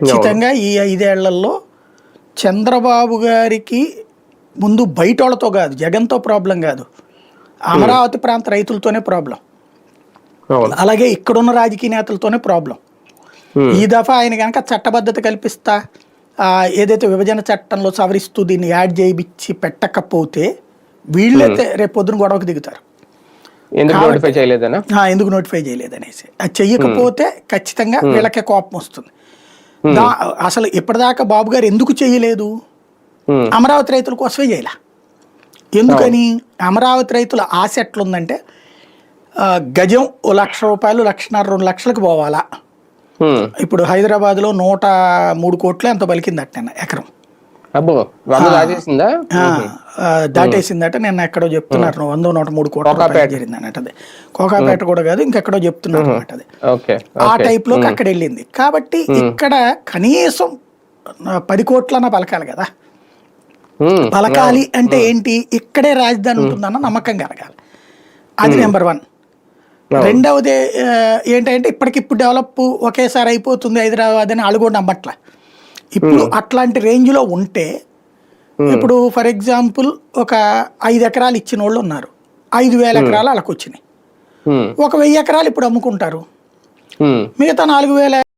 ఖచ్చితంగా ఈ ఐదేళ్ళలో చంద్రబాబు గారికి ముందు బయట వాళ్ళతో కాదు జగన్తో ప్రాబ్లం కాదు. అమరావతి ప్రాంత రైతులతోనే ప్రాబ్లం. అలాగే ఇక్కడున్న రాజకీయ నేతలతోనే ప్రాబ్లం. ఈ దఫా ఆయన కనుక చట్టబద్ధత కల్పిస్తా ఆ, ఏదైతే విభజన చట్టంలో సవరిస్తూ దీన్ని యాడ్ చేయించి పెట్టకపోతే వీళ్ళైతే రేపు పొద్దున గొడవకు దిగుతారు. ఎందుకు నోటిఫై చేయలేదనేసి. అది చెయ్యకపోతే ఖచ్చితంగా వీళ్ళకే కోపం వస్తుంది. అసలు ఇప్పటిదాకా బాబు గారు ఎందుకు చేయలేదు. అమరావతి రైతుల కోసమే చేయలే. ఎందుకని? అమరావతి రైతుల ఆశ ఎట్లుందంటే గజం ఓ లక్ష రూపాయలు లక్షన్నర రెండు లక్షలకు పోవాలా. ఇప్పుడు హైదరాబాద్లో నూట మూడు కోట్లు ఎంత పలికిందట నిన్న ఎకరం. దాటేసిందట. నిన్న ఎక్కడో చెప్తున్నారు వంద నూట మూడు కోట్ల జరిగింది అన్నట్టు అది. కోకాపేట కూడా కాదు ఇంకెక్కడో చెప్తున్నారు అన్నమాట అది. ఆ టైప్లోకి అక్కడ వెళ్ళింది కాబట్టి ఇక్కడ కనీసం పది కోట్లన పలకాలి కదా. పలకాలి అంటే ఏంటి? ఇక్కడే రాజధాని ఉంటుందన్న నమ్మకం కలగాలి. అది నెంబర్ వన్. రెండవది ఏంటంటే ఇప్పటికిప్పుడు డెవలప్ ఒకేసారి అయిపోతుంది హైదరాబాద్ అని వాళ్ళు కూడా నమ్మట్ల. ఇప్పుడు అట్లాంటి రేంజ్లో ఉంటే ఇప్పుడు ఫర్ ఎగ్జాంపుల్ ఒక ఐదు ఎకరాలు ఇచ్చిన వాళ్ళు ఉన్నారు. ఐదు వేల ఎకరాలు వాళ్ళకి వచ్చినాయి Hmm. ఒక వెయ్యి ఎకరాలు ఇప్పుడు అమ్ముకుంటారు. Hmm. మిగతా నాలుగు వేల